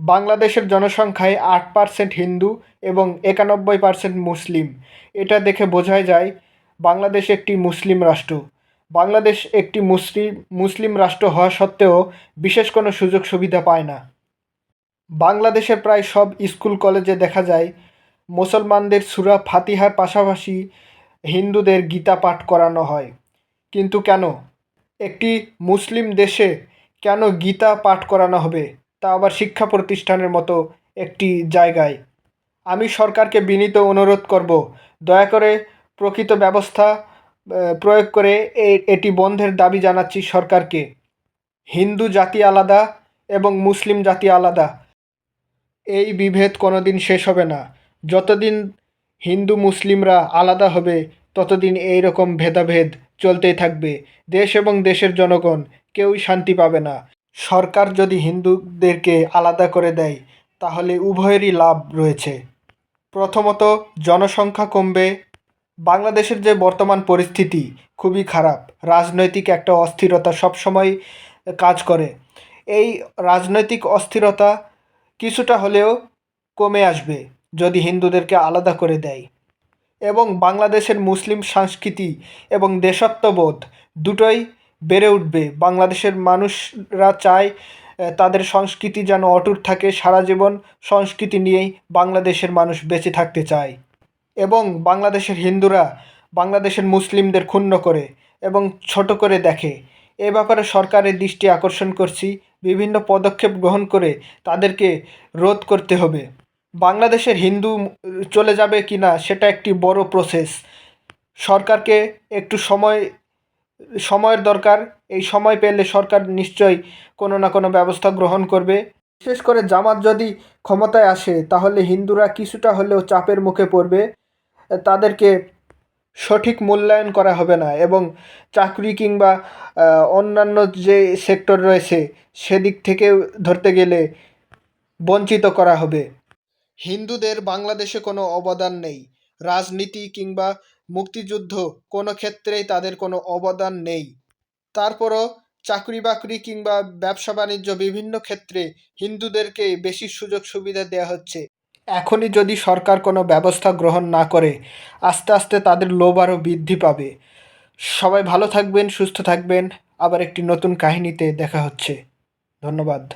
বাংলাদেশের জনসংখ্যায় আট পার্সেন্ট হিন্দু এবং একানব্বই পার্সেন্ট মুসলিম। এটা দেখে বোঝাই যায়, বাংলাদেশ একটি মুসলিম রাষ্ট্র। বাংলাদেশ একটি মুসলিম মুসলিম রাষ্ট্র হওয়া সত্ত্বেও বিশেষ কোনো সুযোগ সুবিধা পায় না। বাংলাদেশের প্রায় সব স্কুল কলেজে দেখা যায়, মুসলমানদের সুরা ফাতিহার পাশাপাশি হিন্দুদের গীতা পাঠ করানো হয়। কিন্তু কেন? একটি মুসলিম দেশে কেন গীতা পাঠ করানো হবে? তা আবার শিক্ষা প্রতিষ্ঠানের মতো একটি জায়গায়। আমি সরকারকে বিনীত অনুরোধ করব, দয়া করে প্রকৃত ব্যবস্থা প্রয়োগ করে এটি বন্ধের দাবি জানাচ্ছি সরকারকে। হিন্দু জাতি আলাদা এবং মুসলিম জাতি আলাদা। এই বিভেদ কোনোদিন শেষ হবে না। যতদিন হিন্দু মুসলিমরা আলাদা হবে, ততদিন এই রকম ভেদাভেদ চলতেই থাকবে। দেশ এবং দেশের জনগণ কেউই শান্তি পাবে না। সরকার যদি হিন্দুদেরকে আলাদা করে দেয়, তাহলে উভয়েরই লাভ রয়েছে। প্রথমত, জনসংখ্যা কমবে। বাংলাদেশের যে বর্তমান পরিস্থিতি, খুবই খারাপ। রাজনৈতিক একটা অস্থিরতা সবসময় কাজ করে। এই রাজনৈতিক অস্থিরতা কিছুটা হলেও কমে আসবে যদি হিন্দুদেরকে আলাদা করে দেয়। এবং বাংলাদেশের মুসলিম সংস্কৃতি এবং দেশাত্মবোধ দুটোই বেড়ে উঠবে। বাংলাদেশের মানুষরা চায় তাদের সংস্কৃতি যেন অটুট থাকে, সারা জীবন সংস্কৃতি নিয়েই বাংলাদেশের মানুষ বেঁচে থাকতে চায়। এবং বাংলাদেশের হিন্দুরা বাংলাদেশের মুসলিমদের ক্ষুণ্ণ করে এবং ছোট করে দেখে। এ ব্যাপারে সরকারের দৃষ্টি আকর্ষণ করছি, বিভিন্ন পদক্ষেপ গ্রহণ করে তাদেরকে রোধ করতে হবে। বাংলাদেশের হিন্দু চলে যাবে কি না সেটা একটি বড় প্রসেস সরকারকে একটু সময় সময়ের দরকার। এই সময় পেলে সরকার নিশ্চয়ই কোনো না কোনো ব্যবস্থা গ্রহণ করবে। বিশেষ করে জামাত যদি ক্ষমতায় আসে, তাহলে হিন্দুরা কিছুটা হলেও চাপের মুখে পড়বে। তাদেরকে সঠিক মূল্যায়ন করা হবে না এবং চাকরি কিংবা অন্যান্য যে সেক্টর রয়েছে, সেদিক থেকে ধরতে গেলে বঞ্চিত করা হবে। হিন্দুদের বাংলাদেশে কোনো অবদান নেই। রাজনীতি কিংবা মুক্তিযুদ্ধ কোনো ক্ষেত্রেই তাদের কোনো অবদান নেই। তারপরও চাকরি বাকরি কিংবা ব্যবসা বাণিজ্য বিভিন্ন ক্ষেত্রে হিন্দুদেরকে বেশি সুযোগ সুবিধা দেওয়া হচ্ছে। এখনই যদি সরকার কোনো ব্যবস্থা গ্রহণ না করে, আস্তে আস্তে তাদের লোভ আরও বৃদ্ধি পাবে। সবাই ভালো থাকবেন, সুস্থ থাকবেন। আবার একটি নতুন কাহিনীতে দেখা হচ্ছে। ধন্যবাদ।